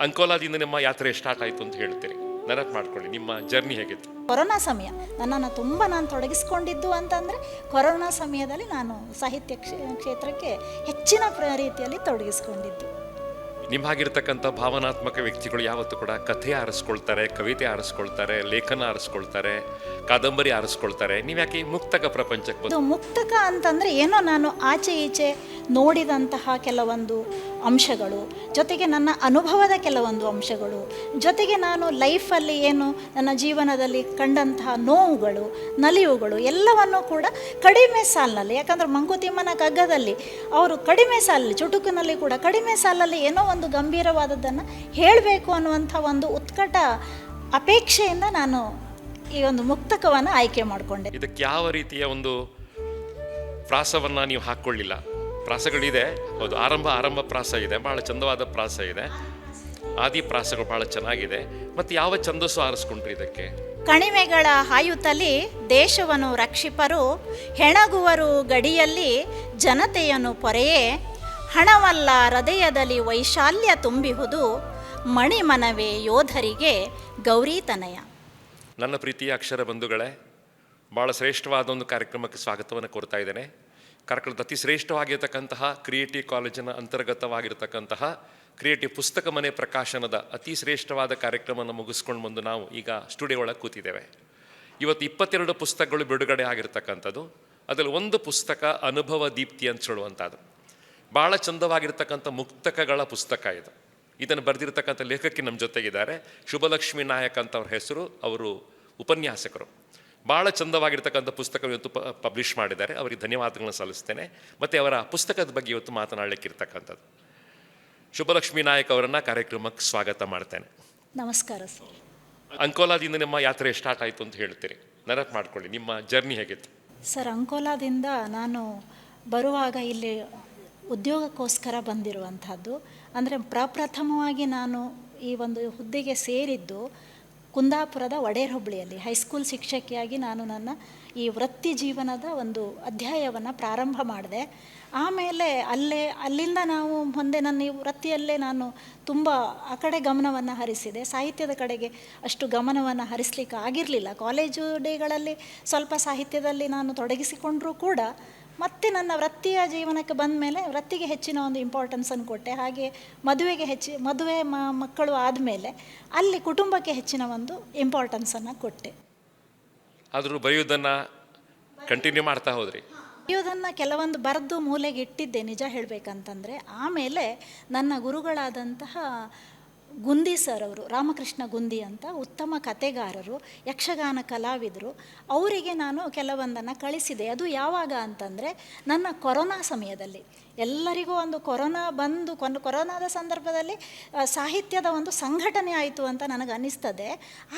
ಅಂಕೋಲಾದಿಂದ ನಿಮ್ಮ ಯಾತ್ರೆ ಸ್ಟಾರ್ಟ್ ಆಯಿತು ಅಂತ ಹೇಳ್ತೀರಿ. ನೆನಪು ಮಾಡ್ಕೊಳ್ಳಿ ನಿಮ್ಮ ಜರ್ನಿ ಹೇಗಿತ್ತು? ಕೊರೋನಾ ಸಮಯ ನನ್ನನ್ನು ತುಂಬ ನಾನು ತೊಡಗಿಸ್ಕೊಂಡಿದ್ದು ಅಂತಂದರೆ ಕೊರೋನಾ ಸಮಯದಲ್ಲಿ ನಾನು ಸಾಹಿತ್ಯ ಕ್ಷೇ ಕ್ಷೇತ್ರಕ್ಕೆ ಹೆಚ್ಚಿನ ರೀತಿಯಲ್ಲಿ ತೊಡಗಿಸ್ಕೊಂಡಿದ್ದು. ನಿಮ್ಮ ಹಾಗಿರ್ತಕ್ಕಂಥ ಭಾವನಾತ್ಮಕ ವ್ಯಕ್ತಿಗಳು ಯಾವತ್ತೂ ಕೂಡ ಕಥೆ ಆರಿಸ್ಕೊಳ್ತಾರೆ ಕವಿತೆ ಆರಿಸ್ಕೊಳ್ತಾರೆ ಲೇಖನ ಆರಿಸ್ಕೊಳ್ತಾರೆ ಕಾದಂಬರಿ ಆರಿಸ್ಕೊಳ್ತಾರೆ. ನೀವು ಯಾಕೆ ಮುಕ್ತಕ ಪ್ರಪಂಚಕ್ಕೆ ಮುಕ್ತಕ ಅಂತಂದರೆ ಏನೋ ನಾನು ಆಚೆ ಈಚೆ ನೋಡಿದಂತಹ ಕೆಲವೊಂದು ಅಂಶಗಳು, ಜೊತೆಗೆ ನನ್ನ ಅನುಭವದ ಕೆಲವೊಂದು ಅಂಶಗಳು, ಜೊತೆಗೆ ನಾನು ಲೈಫಲ್ಲಿ ಏನು ನನ್ನ ಜೀವನದಲ್ಲಿ ಕಂಡಂತಹ ನೋವುಗಳು, ನಲಿವುಗಳು ಎಲ್ಲವನ್ನು ಕೂಡ ಕಡಿಮೆ ಸಾಲಿನಲ್ಲಿ, ಯಾಕಂದರೆ ಮಂಕುತಿಮ್ಮನ ಕಗ್ಗದಲ್ಲಿ ಅವರು ಕಡಿಮೆ ಸಾಲಲ್ಲಿ ಚುಟುಕಿನಲ್ಲಿ ಕೂಡ ಕಡಿಮೆ ಸಾಲಲ್ಲಿ ಏನೋ ಒಂದು ಗಂಭೀರವಾದದ್ದನ್ನು ಹೇಳಬೇಕು ಅನ್ನುವಂಥ ಒಂದು ಉತ್ಕಟ ಅಪೇಕ್ಷೆಯಿಂದ ನಾನು ಈ ಒಂದು ಮುಕ್ತಕವನ್ನು ಆಯ್ಕೆ ಮಾಡಿಕೊಂಡೆ. ಇದಕ್ಕೆ ಯಾವ ರೀತಿಯ ಒಂದು ಪ್ರಾಸವನ್ನು ನೀವು ಹಾಕ್ಕೊಳ್ಳಿಲ್ಲ. ಪ್ರಾಸಗಳಿದೆ. ಹೌದು ಆರಂಭ ಆರಂಭ ಪ್ರಾಸ ಇದೆ. ಭಾಳ ಚಂದವಾದ ಪ್ರಾಸ ಇದೆ. ಆದಿ ಪ್ರಾಸಗಳು ಭಾಳ ಚೆನ್ನಾಗಿದೆ. ಮತ್ತು ಯಾವ ಛಂದಸ್ಸು ಆರಿಸ್ಕೊಂಡ್ರಿ ಇದಕ್ಕೆ? ಕಣಿವೆಗಳ ಹಾಯುತ್ತಲಿ ದೇಶವನ್ನು ರಕ್ಷಿಪರು ಹೆಣಗುವರು ಗಡಿಯಲ್ಲಿ ಜನತೆಯನ್ನು ಪೊರೆಯೇ ಹಣವಲ್ಲ ಹೃದಯದಲ್ಲಿ ವೈಶಾಲ್ಯ ತುಂಬಿಹುದು ಮಣಿಮನವೇ ಯೋಧರಿಗೆ ಗೌರಿತನಯ ನನ್ನ ಪ್ರೀತಿಯ ಅಕ್ಷರ ಬಂಧುಗಳೇ ಭಾಳ ಶ್ರೇಷ್ಠವಾದ ಒಂದು ಕಾರ್ಯಕ್ರಮಕ್ಕೆ ಸ್ವಾಗತವನ್ನು ಕೋರ್ತಾ ಇದ್ದೇನೆ. ಕಾರ್ಯಕ್ರಮದ ಅತಿ ಶ್ರೇಷ್ಠವಾಗಿರ್ತಕ್ಕಂತಹ ಕ್ರಿಯೇಟಿವ್ ಕಾಲೇಜಿನ ಅಂತರ್ಗತವಾಗಿರ್ತಕ್ಕಂತಹ ಕ್ರಿಯೇಟಿವ್ ಪುಸ್ತಕ ಮನೆ ಪ್ರಕಾಶನದ ಅತಿ ಶ್ರೇಷ್ಠವಾದ ಕಾರ್ಯಕ್ರಮವನ್ನು ಮುಗಿಸ್ಕೊಂಡು ಬಂದು ನಾವು ಈಗ ಸ್ಟುಡಿಯೋ ಒಳಗೆ ಕೂತಿದ್ದೇವೆ. ಇವತ್ತು ಇಪ್ಪತ್ತೆರಡು ಪುಸ್ತಕಗಳು ಬಿಡುಗಡೆ ಆಗಿರ್ತಕ್ಕಂಥದ್ದು. ಅದರಲ್ಲಿ ಒಂದು ಪುಸ್ತಕ ಅನುಭವ ದೀಪ್ತಿ ಅಂತ ಹೇಳುವಂಥದ್ದು. ಭಾಳ ಚಂದವಾಗಿರ್ತಕ್ಕಂಥ ಮುಕ್ತಕಗಳ ಪುಸ್ತಕ ಇದು. ಇದನ್ನು ಬರೆದಿರ್ತಕ್ಕಂಥ ಲೇಖಕಿ ನಮ್ಮ ಜೊತೆಗಿದ್ದಾರೆ. ಶುಭಲಕ್ಷ್ಮಿ ನಾಯಕ್ ಅಂತ ಅವ್ರ ಹೆಸರು. ಅವರು ಉಪನ್ಯಾಸಕರು. ಭಾಳ ಚಂದವಾಗಿರ್ತಕ್ಕಂಥ ಪುಸ್ತಕ ಇವತ್ತು ಪಬ್ಲಿಷ್ ಮಾಡಿದ್ದಾರೆ. ಅವರಿಗೆ ಧನ್ಯವಾದಗಳನ್ನು ಸಲ್ಲಿಸ್ತೇನೆ. ಮತ್ತು ಅವರ ಪುಸ್ತಕದ ಬಗ್ಗೆ ಇವತ್ತು ಮಾತನಾಡಲಿಕ್ಕಿರ್ತಕ್ಕಂಥದ್ದು ಶುಭಲಕ್ಷ್ಮೀ ನಾಯಕ್ ಅವರನ್ನು ಕಾರ್ಯಕ್ರಮಕ್ಕೆ ಸ್ವಾಗತ ಮಾಡ್ತೇನೆ. ನಮಸ್ಕಾರ ಸರ್. ಅಂಕೋಲಾದಿಂದ ನಿಮ್ಮ ಯಾತ್ರೆ ಸ್ಟಾರ್ಟ್ ಆಯಿತು ಅಂತ ಹೇಳ್ತೀರಿ. ನೆನಪು ಮಾಡ್ಕೊಳ್ಳಿ ನಿಮ್ಮ ಜರ್ನಿ ಹೇಗಿತ್ತು? ಸರ್ ಅಂಕೋಲಾದಿಂದ ನಾನು ಬರುವಾಗ ಇಲ್ಲಿ ಉದ್ಯೋಗಕ್ಕೋಸ್ಕರ ಬಂದಿರುವಂಥದ್ದು. ಅಂದರೆ ಪ್ರಪ್ರಥಮವಾಗಿ ನಾನು ಈ ಒಂದು ಹುದ್ದೆಗೆ ಸೇರಿದ್ದು ಕುಂದಾಪುರದ ಒಡೇರ್ ಹುಬ್ಳಿಯಲ್ಲಿ ಹೈಸ್ಕೂಲ್ ಶಿಕ್ಷಕಿಯಾಗಿ ನಾನು ನನ್ನ ಈ ವೃತ್ತಿ ಜೀವನದ ಒಂದು ಅಧ್ಯಾಯವನ್ನು ಪ್ರಾರಂಭ ಮಾಡಿದೆ. ಆಮೇಲೆ ಅಲ್ಲೇ, ಅಲ್ಲಿಂದ ನಾವು ಮುಂದೆ ನನ್ನ ಈ ವೃತ್ತಿಯಲ್ಲೇ ನಾನು ತುಂಬ ಆ ಕಡೆ ಗಮನವನ್ನು ಹರಿಸಿದೆ. ಸಾಹಿತ್ಯದ ಕಡೆಗೆ ಅಷ್ಟು ಗಮನವನ್ನು ಹರಿಸ್ಲಿಕ್ಕೆ ಆಗಿರಲಿಲ್ಲ. ಕಾಲೇಜು ಡೇಗಳಲ್ಲಿ ಸ್ವಲ್ಪ ಸಾಹಿತ್ಯದಲ್ಲಿ ನಾನು ತೊಡಗಿಸಿಕೊಂಡರೂ ಕೂಡ ಮತ್ತೆ ನನ್ನ ವೃತ್ತಿಯ ಜೀವನಕ್ಕೆ ಬಂದ ಮೇಲೆ ವೃತ್ತಿಗೆ ಹೆಚ್ಚಿನ ಒಂದು ಇಂಪಾರ್ಟೆನ್ಸನ್ನು ಕೊಟ್ಟೆ. ಹಾಗೆ ಮದುವೆಗೆ ಹೆಚ್ಚಿ ಮದುವೆ ಮ ಮಕ್ಕಳು ಆದಮೇಲೆ ಅಲ್ಲಿ ಕುಟುಂಬಕ್ಕೆ ಹೆಚ್ಚಿನ ಒಂದು ಇಂಪಾರ್ಟೆನ್ಸನ್ನು ಕೊಟ್ಟೆ. ಆದರೂ ಬರೆಯೋದನ್ನು ಕಂಟಿನ್ಯೂ ಮಾಡ್ತಾ ಹೋದ್ರಿ. ಬರೆಯೋದನ್ನು ಕೆಲವೊಂದು ಬರೆದು ಮೂಲೆಗೆ ಇಟ್ಟಿದ್ದೆ ನಿಜ ಹೇಳಬೇಕಂತಂದರೆ. ಆಮೇಲೆ ನನ್ನ ಗುರುಗಳಾದಂತಹ ಗುಂದಿ ಸರ್ ಅವರು, ರಾಮಕೃಷ್ಣ ಗುಂದಿ ಅಂತ ಉತ್ತಮ ಕತೆಗಾರರು ಯಕ್ಷಗಾನ ಕಲಾವಿದರು. ಅವರಿಗೆ ನಾನು ಕೆಲವೊಂದನ್ನು ಕಳಿಸಿದೆ. ಅದು ಯಾವಾಗ ಅಂತಂದರೆ ನನ್ನ ಕೊರೋನಾ ಸಮಯದಲ್ಲಿ. ಎಲ್ಲರಿಗೂ ಒಂದು ಕೊರೋನಾ ಬಂದು ಕೊನ್ ಕೊರೋನಾದ ಸಂದರ್ಭದಲ್ಲಿ ಸಾಹಿತ್ಯದ ಒಂದು ಸಂಘಟನೆ ಆಯಿತು ಅಂತ ನನಗೆ ಅನ್ನಿಸ್ತದೆ.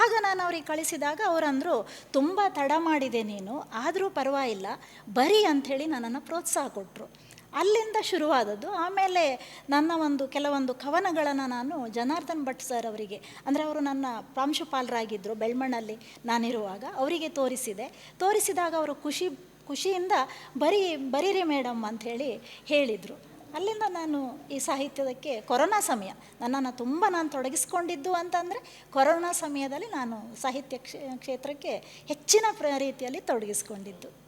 ಆಗ ನಾನು ಅವ್ರಿಗೆ ಕಳಿಸಿದಾಗ ಅವರಂದರು, ತುಂಬ ತಡ ಮಾಡಿದೆ ನೀನು, ಆದರೂ ಪರವಾಗಿಲ್ಲ, ಬರೀ ಅಂಥೇಳಿ ನನ್ನನ್ನು ಪ್ರೋತ್ಸಾಹ ಕೊಟ್ಟರು ಅಲ್ಲಿಂದ ಶುರುವಾದದ್ದು. ಆಮೇಲೆ ನನ್ನ ಒಂದು ಕೆಲವೊಂದು ಕವನಗಳನ್ನು ನಾನು ಜನಾರ್ದನ್ ಭಟ್ ಸರ್ ಅವರಿಗೆ, ಅಂದರೆ ಅವರು ನನ್ನ ಪ್ರಾಂಶುಪಾಲರಾಗಿದ್ದರು ಬೆಳ್ಮಣ್ಣಲ್ಲಿ ನಾನಿರುವಾಗ, ಅವರಿಗೆ ತೋರಿಸಿದೆ. ತೋರಿಸಿದಾಗ ಅವರು ಖುಷಿ, ಖುಷಿಯಿಂದ ಬರೀ, ಬರೀರಿ ಮೇಡಮ್ ಅಂಥೇಳಿ ಹೇಳಿದರು. ಅಲ್ಲಿಂದ ನಾನು ಈ ಸಾಹಿತ್ಯದಕ್ಕೆ ಕೊರೋನಾ ಸಮಯ, ನನ್ನನ್ನು ತುಂಬ ನಾನು ತೊಡಗಿಸ್ಕೊಂಡಿದ್ದು ಅಂತಂದರೆ ಕೊರೋನಾ ಸಮಯದಲ್ಲಿ ನಾನು ಸಾಹಿತ್ಯ ಕ್ಷೇ, ಕ್ಷೇತ್ರಕ್ಕೆ ಹೆಚ್ಚಿನ ರೀತಿಯಲ್ಲಿ ತೊಡಗಿಸ್ಕೊಂಡಿದ್ದು.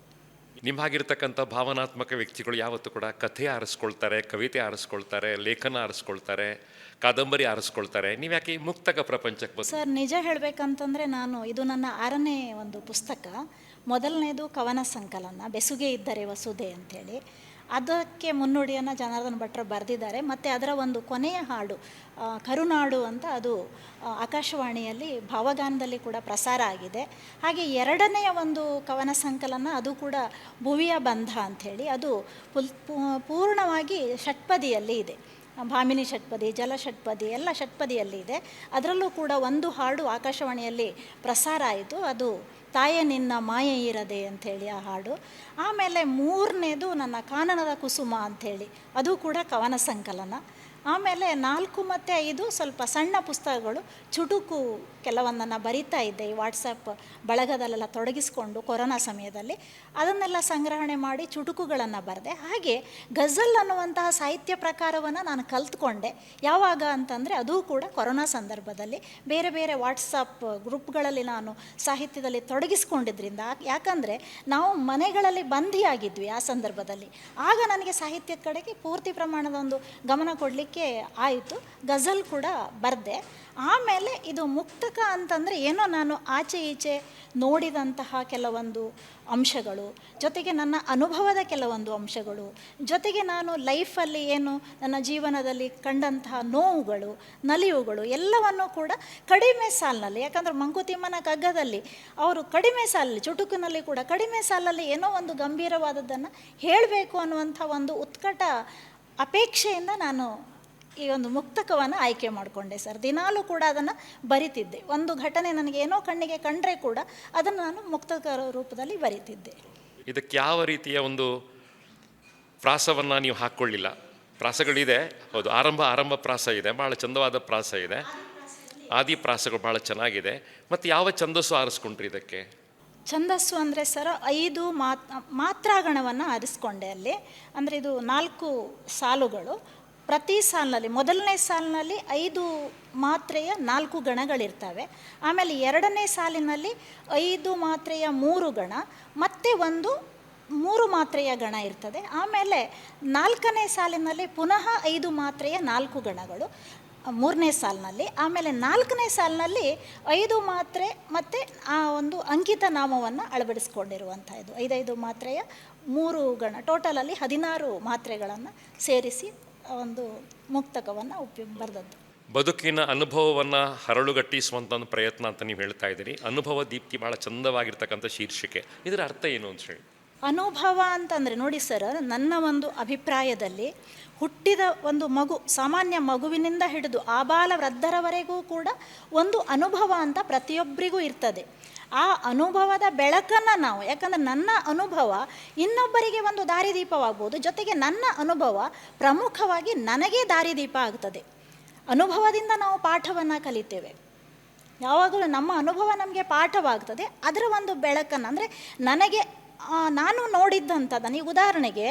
ನಿಮ್ಮ ಹಾಗಿರ್ತಕ್ಕಂಥ ಭಾವನಾತ್ಮಕ ವ್ಯಕ್ತಿಗಳು ಯಾವತ್ತೂ ಕೂಡ ಕಥೆ ಆರಿಸ್ಕೊಳ್ತಾರೆ, ಕವಿತೆ ಆರಿಸ್ಕೊಳ್ತಾರೆ, ಲೇಖನ ಆರಿಸ್ಕೊಳ್ತಾರೆ, ಕಾದಂಬರಿ ಆರಿಸ್ಕೊಳ್ತಾರೆ. ನೀವು ಯಾಕೆ ಮುಕ್ತಕ ಪ್ರಪಂಚಕ್ಕೆ ಬಂದು ಸರ್, ನಿಜ ಹೇಳಬೇಕಂತಂದರೆ ನಾನು ಇದು ನನ್ನ ಆರನೇ ಒಂದು ಪುಸ್ತಕ. ಮೊದಲನೇದು ಕವನ ಸಂಕಲನ, ಬೆಸುಗೆ ಇದ್ದರೆ ವಸುದೆ ಅಂಥೇಳಿ ಅದಕ್ಕೆ ಮುನ್ನುಡಿಯನ್ನು ಜನಾರ್ದನ್ ಭಟ್ರು ಬರೆದಿದ್ದಾರೆ. ಮತ್ತು ಅದರ ಒಂದು ಕೊನೆಯ ಹಾಡು ಕರುನಾಡು ಅಂತ ಅದು ಆಕಾಶವಾಣಿಯಲ್ಲಿ ಭಾವಗಾನದಲ್ಲಿ ಕೂಡ ಪ್ರಸಾರ ಆಗಿದೆ. ಹಾಗೆ ಎರಡನೆಯ ಒಂದು ಕವನ ಸಂಕಲನ ಅದು ಕೂಡ ಭುವಿಯ ಬಂಧ ಅಂಥೇಳಿ, ಅದು ಪುಲ್ ಪೂರ್ಣವಾಗಿ ಷಟ್ಪದಿಯಲ್ಲಿ ಇದೆ. ಭಾಮಿನಿ ಷಟ್ಪದಿ, ಜಲ ಷಟ್ಪದಿ, ಎಲ್ಲ ಷಟ್ಪದಿಯಲ್ಲಿ ಇದೆ. ಅದರಲ್ಲೂ ಕೂಡ ಒಂದು ಹಾಡು ಆಕಾಶವಾಣಿಯಲ್ಲಿ ಪ್ರಸಾರ ಆಯಿತು. ಅದು ತಾಯೇ ನಿನ್ನ ಮಾಯೆ ಇರದೆ ಅಂಥೇಳಿ ಆ ಹಾಡು. ಆಮೇಲೆ ಮೂರನೇದು ನನ್ನ ಕಾನನದ ಕುಸುಮ ಅಂಥೇಳಿ. ಅದು ಕೂಡ ಕವನ ಸಂಕಲನ. ಆಮೇಲೆ ನಾಲ್ಕು ಮತ್ತು ಐದು ಸ್ವಲ್ಪ ಸಣ್ಣ ಪುಸ್ತಕಗಳು, ಚುಟುಕು ಕೆಲವೊಂದನ್ನು ಬರಿತಾ ಇದ್ದೆ ಈ ವಾಟ್ಸಪ್ ಬಳಗದಲ್ಲೆಲ್ಲ ತೊಡಗಿಸ್ಕೊಂಡು ಕೊರೋನಾ ಸಮಯದಲ್ಲಿ. ಅದನ್ನೆಲ್ಲ ಸಂಗ್ರಹಣೆ ಮಾಡಿ ಚುಟುಕುಗಳನ್ನು ಬರೆದೆ. ಹಾಗೆ ಗಜಲ್ ಅನ್ನುವಂತಹ ಸಾಹಿತ್ಯ ಪ್ರಕಾರವನ್ನು ನಾನು ಕಲ್ತ್ಕೊಂಡೆ. ಯಾವಾಗ ಅಂತಂದರೆ ಅದು ಕೂಡ ಕೊರೋನಾ ಸಂದರ್ಭದಲ್ಲಿ. ಬೇರೆ ಬೇರೆ ವಾಟ್ಸಪ್ ಗ್ರೂಪ್ಗಳಲ್ಲಿ ನಾನು ಸಾಹಿತ್ಯದಲ್ಲಿ ತೊಡಗಿಸ್ಕೊಂಡಿದ್ದರಿಂದ ಯಾಕಂದರೆ ನಾವು ಮನೆಗಳಲ್ಲಿ ಬಂಧಿಯಾಗಿದ್ವಿ ಆ ಸಂದರ್ಭದಲ್ಲಿ. ಆಗ ನನಗೆ ಸಾಹಿತ್ಯದ ಕಡೆಗೆ ಪೂರ್ತಿ ಪ್ರಮಾಣದ ಒಂದು ಗಮನ ಕೊಡಲಿಕ್ಕೆ ಆಯಿತು, ಗಜಲ್ ಕೂಡ ಬರೆದೆ. ಆಮೇಲೆ ಇದು ಮುಕ್ತಕ ಅಂತಂದರೆ ಏನೋ ನಾನು ಆಚೆ ಈಚೆ ನೋಡಿದಂತಹ ಕೆಲವೊಂದು ಅಂಶಗಳು, ಜೊತೆಗೆ ನನ್ನ ಅನುಭವದ ಕೆಲವೊಂದು ಅಂಶಗಳು, ಜೊತೆಗೆ ನಾನು ಲೈಫಲ್ಲಿ ಏನು ನನ್ನ ಜೀವನದಲ್ಲಿ ಕಂಡಂತಹ ನೋವುಗಳು, ನಲಿವುಗಳು ಎಲ್ಲವನ್ನು ಕೂಡ ಕಡಿಮೆ ಸಾಲಿನಲ್ಲಿ, ಯಾಕಂದರೆ ಮಂಕುತಿಮ್ಮನ ಕಗ್ಗದಲ್ಲಿ ಅವರು ಕಡಿಮೆ ಸಾಲಲ್ಲಿ, ಚುಟುಕಿನಲ್ಲಿ ಕೂಡ ಕಡಿಮೆ ಸಾಲಲ್ಲಿ ಏನೋ ಒಂದು ಗಂಭೀರವಾದದ್ದನ್ನು ಹೇಳಬೇಕು ಅನ್ನುವಂಥ ಒಂದು ಉತ್ಕಟ ಅಪೇಕ್ಷೆಯಿಂದ ನಾನು ಈ ಒಂದು ಮುಕ್ತಕವನ್ನು ಆಯ್ಕೆ ಮಾಡಿಕೊಂಡೆ ಸರ್. ದಿನಾಲೂ ಕೂಡ ಅದನ್ನು ಬರಿತಿದ್ದೆ. ಒಂದು ಘಟನೆ ನನಗೆ ಏನೋ ಕಣ್ಣಿಗೆ ಕಂಡರೆ ಕೂಡ ಅದನ್ನು ನಾನು ಮುಕ್ತಕ ರೂಪದಲ್ಲಿ ಬರಿತಿದ್ದೆ. ಇದಕ್ಕೆ ಯಾವ ರೀತಿಯ ಒಂದು ಪ್ರಾಸವನ್ನು ನೀವು ಹಾಕ್ಕೊಳ್ಳಿಲ್ಲ. ಪ್ರಾಸಗಳಿದೆ. ಹೌದು ಆರಂಭ ಆರಂಭ ಪ್ರಾಸ ಇದೆ. ಭಾಳ ಚಂದವಾದ ಪ್ರಾಸ ಇದೆ. ಆದಿ ಪ್ರಾಸಗಳು ಭಾಳ ಚೆನ್ನಾಗಿದೆ. ಮತ್ತು ಯಾವ ಛಂದಸ್ಸು ಆರಿಸ್ಕೊಂಡ್ರಿ ಇದಕ್ಕೆ? ಛಂದಸ್ಸು ಅಂದರೆ ಸರ ಐದು ಮಾತ್ ಮಾತ್ರಾಗಣವನ್ನು ಆರಿಸ್ಕೊಂಡೆ ಅಲ್ಲಿ. ಅಂದರೆ ಇದು ನಾಲ್ಕು ಸಾಲುಗಳು. ಪ್ರತಿ ಸಾಲಿನಲ್ಲಿ, ಮೊದಲನೇ ಸಾಲಿನಲ್ಲಿ ಐದು ಮಾತ್ರೆಯ ನಾಲ್ಕು ಗಣಗಳಿರ್ತವೆ. ಆಮೇಲೆ ಎರಡನೇ ಸಾಲಿನಲ್ಲಿ ಐದು ಮಾತ್ರೆಯ ಮೂರು ಗಣ, ಮತ್ತೆ ಒಂದು ಮೂರು ಮಾತ್ರೆಯ ಗಣ ಇರ್ತದೆ. ಆಮೇಲೆ ನಾಲ್ಕನೇ ಸಾಲಿನಲ್ಲಿ ಪುನಃ ಐದು ಮಾತ್ರೆಯ ನಾಲ್ಕು ಗಣಗಳು, ಮೂರನೇ ಸಾಲಿನಲ್ಲಿ. ಆಮೇಲೆ ನಾಲ್ಕನೇ ಸಾಲಿನಲ್ಲಿ ಐದು ಮಾತ್ರೆ ಮತ್ತು ಆ ಒಂದು ಅಂಕಿತ ನಾಮವನ್ನು ಅಳವಡಿಸ್ಕೊಂಡಿರುವಂಥ ಇದು ಐದೈದು ಮಾತ್ರೆಯ ಮೂರು ಗಣ, ಟೋಟಲಲ್ಲಿ ಹದಿನಾರು ಮಾತ್ರೆಗಳನ್ನು ಸೇರಿಸಿ ಒಂದು ಮುಕ್ತಕವನ್ನು ಉಪಯೋಗ ಬರೆದದ್ದು. ಬದುಕಿನ ಅನುಭವವನ್ನು ಹರಳುಗಟ್ಟಿಸುವಂಥ ಒಂದು ಪ್ರಯತ್ನ ಅಂತ ನೀವು ಹೇಳ್ತಾ ಇದ್ದೀರಿ. ಅನುಭವ ದೀಪ್ತಿ ಭಾಳ ಚಂದವಾಗಿರ್ತಕ್ಕಂಥ ಶೀರ್ಷಿಕೆ. ಇದರ ಅರ್ಥ ಏನು ಅಂತ ಹೇಳಿ. ಅನುಭವ ಅಂತಂದರೆ ನೋಡಿ ಸರ್ ನನ್ನ ಒಂದು ಅಭಿಪ್ರಾಯದಲ್ಲಿ ಹುಟ್ಟಿದ ಒಂದು ಮಗು ಸಾಮಾನ್ಯ ಮಗುವಿನಿಂದ ಹಿಡಿದು ಆಬಾಲ ವೃದ್ಧರವರೆಗೂ ಕೂಡ ಒಂದು ಅನುಭವ ಅಂತ ಪ್ರತಿಯೊಬ್ಬರಿಗೂ ಇರ್ತದೆ. ಆ ಅನುಭವದ ಬೆಳಕನ್ನು ನಾವು, ಯಾಕಂದರೆ ನನ್ನ ಅನುಭವ ಇನ್ನೊಬ್ಬರಿಗೆ ಒಂದು ದಾರಿದೀಪವಾಗ್ಬೋದು. ಜೊತೆಗೆ ನನ್ನ ಅನುಭವ ಪ್ರಮುಖವಾಗಿ ನನಗೇ ದಾರಿದೀಪ ಆಗ್ತದೆ. ಅನುಭವದಿಂದ ನಾವು ಪಾಠವನ್ನು ಕಲಿತೇವೆ. ಯಾವಾಗಲೂ ನಮ್ಮ ಅನುಭವ ನಮಗೆ ಪಾಠವಾಗ್ತದೆ. ಅದರ ಒಂದು ಬೆಳಕನ್ನು, ಅಂದರೆ ನನಗೆ ನಾನು ನೋಡಿದ್ದಂಥದ್ದು ಈಗ ಉದಾಹರಣೆಗೆ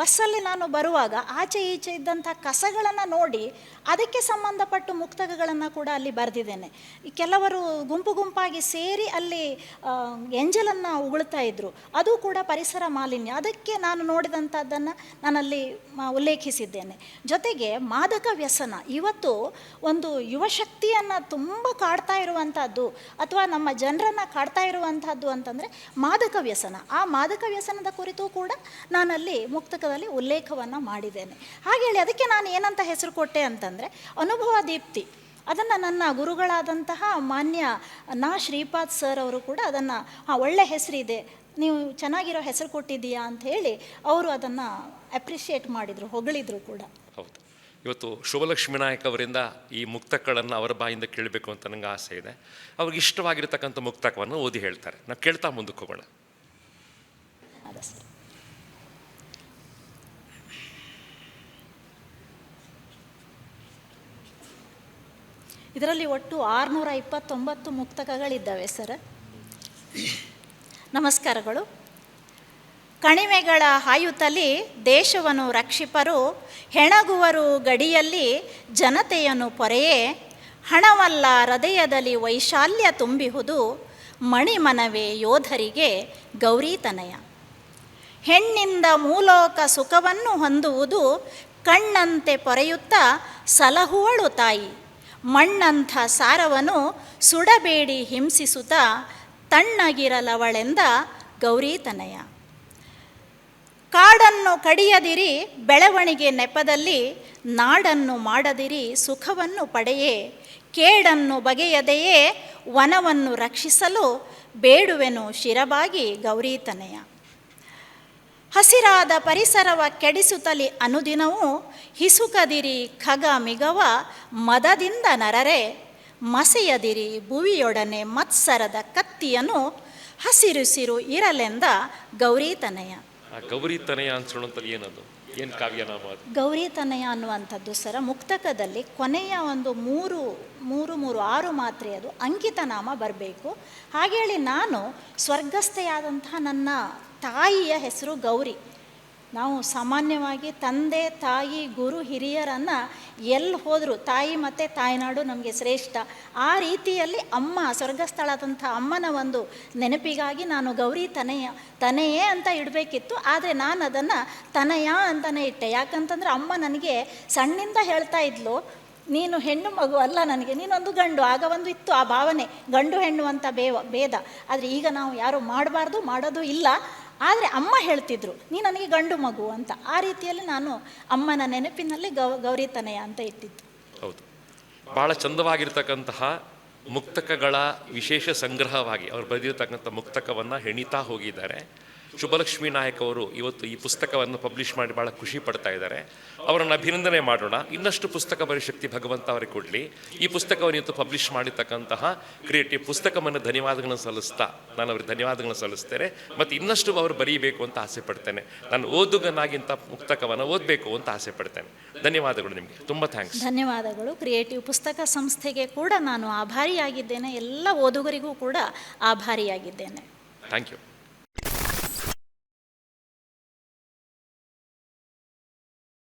ಬಸ್ಸಲ್ಲಿ ನಾನು ಬರುವಾಗ ಆಚೆ ಈಚೆ ಇದ್ದಂಥ ಕಸಗಳನ್ನು ನೋಡಿ ಅದಕ್ಕೆ ಸಂಬಂಧಪಟ್ಟು ಮುಕ್ತಕಗಳನ್ನು ಕೂಡ ಅಲ್ಲಿ ಬರೆದಿದ್ದೇನೆ. ಕೆಲವರು ಗುಂಪು ಗುಂಪಾಗಿ ಸೇರಿ ಅಲ್ಲಿ ಎಂಜಲನ್ನು ಉಗುಳ್ತಾ ಇದ್ದರು ಅದು ಕೂಡ ಪರಿಸರ ಮಾಲಿನ್ಯ. ಅದಕ್ಕೆ ನಾನು ನೋಡಿದಂಥದ್ದನ್ನು ನಾನಲ್ಲಿ ಉಲ್ಲೇಖಿಸಿದ್ದೇನೆ. ಜೊತೆಗೆ ಮಾದಕ ವ್ಯಸನ. ಇವತ್ತು ಒಂದು ಯುವಶಕ್ತಿಯನ್ನು ತುಂಬ ಕಾಡ್ತಾ ಇರುವಂಥದ್ದು, ಅಥವಾ ನಮ್ಮ ಜನರನ್ನು ಕಾಡ್ತಾ ಇರುವಂಥದ್ದು ಅಂತಂದರೆ ಮಾದಕ ವ್ಯಸನ. ಆ ಮಾದಕ ವ್ಯಸನದ ಕುರಿತು ಕೂಡ ನಾನಲ್ಲಿ ಮುಕ್ತಕದಲ್ಲಿ ಉಲ್ಲೇಖವನ್ನು ಮಾಡಿದ್ದೇನೆ. ಹಾಗೇಳಿ ಅದಕ್ಕೆ ನಾನು ಏನಂತ ಹೆಸರು ಕೊಟ್ಟೆ ಅಂತಂದರೆ, ಅನುಭವ ದೀಪ್ತಿ. ಅದನ್ನು ನನ್ನ ಗುರುಗಳಾದಂತಹ ಮಾನ್ಯ ನಾ ಶ್ರೀಪಾದ್ ಸರ್ ಅವರು ಕೂಡ ಅದನ್ನು, ಹಾಂ, ಒಳ್ಳೆ ಹೆಸರಿದೆ. ನೀವು ಚೆನ್ನಾಗಿರೋ ಹೆಸರು ಕೊಟ್ಟಿದ್ದೀಯಾ? ಅಂತ ಹೇಳಿ ಅವರು ಅದನ್ನು ಅಪ್ರಿಷಿಯೇಟ್ ಮಾಡಿದರು, ಹೊಗಳಿದ್ರು ಕೂಡ. ಹೌದು. ಇವತ್ತು ಶುಭಲಕ್ಷ್ಮೀ ನಾಯಕ್ ಅವರಿಂದ ಈ ಮುಕ್ತಕಗಳನ್ನು ಅವರ ಬಾಯಿಂದ ಕೇಳಬೇಕು ಅಂತ ನನಗೆ ಆಸೆ ಇದೆ. ಅವ್ರಿಗೆ ಇಷ್ಟವಾಗಿರ್ತಕ್ಕಂಥ ಮುಕ್ತಕವನ್ನು ಓದಿ ಹೇಳ್ತಾರೆ. ನಾವು ಕೇಳ್ತಾ ಮುಂದಕ್ಕೆ ಹೋಗೋಣ. ಇದರಲ್ಲಿ ಒಟ್ಟು ಆರುನೂರ ಇಪ್ಪತ್ತೊಂಬತ್ತು ಮುಕ್ತಕಗಳಿದ್ದಾವೆ, ಸರ್. ನಮಸ್ಕಾರಗಳು. ಕಣಿವೆಗಳ ಹಾಯುತಲಿ ದೇಶವನ್ನು ರಕ್ಷಿಪರು, ಹೆಣಗುವರು ಗಡಿಯಲ್ಲಿ ಜನತೆಯನ್ನು ಪೊರೆಯೇ, ಹಣವಲ್ಲ ಹೃದಯದಲ್ಲಿ ವೈಶಾಲ್ಯ ತುಂಬಿಹುದು, ಮಣಿಮನವೇ ಯೋಧರಿಗೆ ಗೌರಿತನಯ ಹೆಣ್ಣಿಂದ ಮೂಲೋಕ ಸುಖವನ್ನು ಹೊಂದುವುದು ಕಣ್ಣಂತೆ ಪೊರೆಯುತ್ತ ಸಲಹುವಳು ತಾಯಿ. ಮಣ್ಣಂಥ ಸಾರವನು ಸುಡಬೇಡಿ ಹಿಂಸಿಸುತ್ತ ತಣ್ಣಗಿರಲವಳೆಂದ ಗೌರೀತನಯ ಕಾಡನ್ನು ಕಡಿಯದಿರಿ, ಬೆಳವಣಿಗೆ ನೆಪದಲ್ಲಿ ನಾಡನ್ನು ಮಾಡದಿರಿ, ಸುಖವನ್ನು ಪಡೆಯೇ. ಕೇಡನ್ನು ಬಗೆಯದೆಯೇ ವನವನ್ನು ರಕ್ಷಿಸಲು ಬೇಡುವೆನು ಶಿರಬಾಗಿ ಗೌರಿತನಯ ಹಸಿರಾದ ಪರಿಸರವ ಕೆಡಿಸುತ್ತಲಿ ಅನುದಿನವೂ ಹಿಸುಕದಿರಿ ಖಗ ಮಿಗವ ಮದದಿಂದ ನರರೆ ಮಸೆಯದಿರಿ ಭುವಿಯೊಡನೆ ಮತ್ಸರದ ಕತ್ತಿಯನ್ನು ಹಸಿರುಸಿರು ಇರಲೆಂದ ಗೌರಿತನಯ ಆ ಗೌರಿ ತನಯ ಅನ್ಸೋಣಂಥದ್ದು ಏನದು? ಏನು ಕಾವ್ಯನಾಮ ಗೌರಿತನಯ ಅನ್ನುವಂಥದ್ದು ಸರ ಮುಕ್ತಕದಲ್ಲಿ ಕೊನೆಯ ಒಂದು ಮೂರು ಮೂರು ಮೂರು ಆರು ಮಾತ್ರೆ ಅದು ಅಂಕಿತನಾಮ ಬರಬೇಕು. ಹಾಗೇಳಿ ನಾನು ಸ್ವರ್ಗಸ್ಥೆಯಾದಂತಹ ನನ್ನ ತಾಯಿಯ ಹೆಸರು ಗೌರಿ. ನಾವು ಸಾಮಾನ್ಯವಾಗಿ ತಂದೆ, ತಾಯಿ, ಗುರು, ಹಿರಿಯರನ್ನು ಎಲ್ಲಿ ಹೋದರೂ, ತಾಯಿ ಮತ್ತು ತಾಯ್ನಾಡು ನಮಗೆ ಶ್ರೇಷ್ಠ. ಆ ರೀತಿಯಲ್ಲಿ ಅಮ್ಮ, ಸ್ವರ್ಗಸ್ಥಳಾದಂಥ ಅಮ್ಮನ ಒಂದು ನೆನಪಿಗಾಗಿ ನಾನು ಗೌರಿ ತನಯ, ತನೆಯೇ ಅಂತ ಇಡಬೇಕಿತ್ತು. ಆದರೆ ನಾನು ಅದನ್ನು ತನಯ ಅಂತಲೇ ಇಟ್ಟೆ. ಯಾಕಂತಂದ್ರೆ ಅಮ್ಮ ನನಗೆ ಸಣ್ಣಿಂದ ಹೇಳ್ತಾ ಇದ್ಲು, ನೀನು ಹೆಣ್ಣು ಮಗು ಅಲ್ಲ ನನಗೆ, ನೀನೊಂದು ಗಂಡು. ಆಗ ಒಂದು ಇತ್ತು ಆ ಭಾವನೆ, ಗಂಡು ಹೆಣ್ಣು ಅಂತ ಬೇವ ಭೇದ ಆದರೆ ಈಗ ನಾವು ಯಾರು ಮಾಡಬಾರ್ದು, ಮಾಡೋದು ಇಲ್ಲ. ಆದರೆ ಅಮ್ಮ ಹೇಳ್ತಿದ್ರು, ನೀ ನನಗೆ ಗಂಡು ಮಗು ಅಂತ. ಆ ರೀತಿಯಲ್ಲಿ ನಾನು ಅಮ್ಮನ ನೆನಪಿನಲ್ಲಿ ಗೌ, ಗೌರಿತನಯ ಅಂತ ಇಟ್ಟಿದ್ದು. ಹೌದು. ಭಾಳ ಚಂದವಾಗಿರ್ತಕ್ಕಂತಹ ಮುಕ್ತಕಗಳ ವಿಶೇಷ ಸಂಗ್ರಹವಾಗಿ, ಅವರು ಬರೆದಿರ್ತಕ್ಕಂಥ ಮುಕ್ತಕವನ್ನು ಹೆಣಿತಾ ಹೋಗಿದ್ದಾರೆ. ಶುಭಲಕ್ಷ್ಮಿ ನಾಯಕ್ ಅವರು ಇವತ್ತು ಈ ಪುಸ್ತಕವನ್ನು ಪಬ್ಲಿಷ್ ಮಾಡಿ ಭಾಳ ಖುಷಿ ಪಡ್ತಾ ಇದ್ದಾರೆ. ಅವರನ್ನು ಅಭಿನಂದನೆ ಮಾಡೋಣ. ಇನ್ನಷ್ಟು ಪುಸ್ತಕ ಬರೀ ಶಕ್ತಿ ಭಗವಂತ ಅವರಿಗೆ ಕೊಡಲಿ. ಈ ಪುಸ್ತಕವನ್ನು ಇವತ್ತು ಪಬ್ಲಿಷ್ ಮಾಡಿರ್ತಕ್ಕಂತಹ ಕ್ರಿಯೇಟಿವ್ ಪುಸ್ತಕವನ್ನು ಧನ್ಯವಾದಗಳನ್ನು ಸಲ್ಲಿಸ್ತಾ ನಾನು ಅವ್ರಿಗೆ ಧನ್ಯವಾದಗಳನ್ನು ಸಲ್ಲಿಸ್ತೇನೆ. ಮತ್ತು ಇನ್ನಷ್ಟು ಅವರು ಬರೀಬೇಕು ಅಂತ ಆಸೆ ಪಡ್ತೇನೆ. ನಾನು ಓದುಗನಾಗಿಂತ ಪುಸ್ತಕವನ್ನು ಓದಬೇಕು ಅಂತ ಆಸೆ ಪಡ್ತೇನೆ. ಧನ್ಯವಾದಗಳು ನಿಮಗೆ. ತುಂಬ ಥ್ಯಾಂಕ್ಸ್ ಧನ್ಯವಾದಗಳು. ಕ್ರಿಯೇಟಿವ್ ಪುಸ್ತಕ ಸಂಸ್ಥೆಗೆ ಕೂಡ ನಾನು ಆಭಾರಿಯಾಗಿದ್ದೇನೆ. ಎಲ್ಲ ಓದುಗರಿಗೂ ಕೂಡ ಆಭಾರಿಯಾಗಿದ್ದೇನೆ. Thank you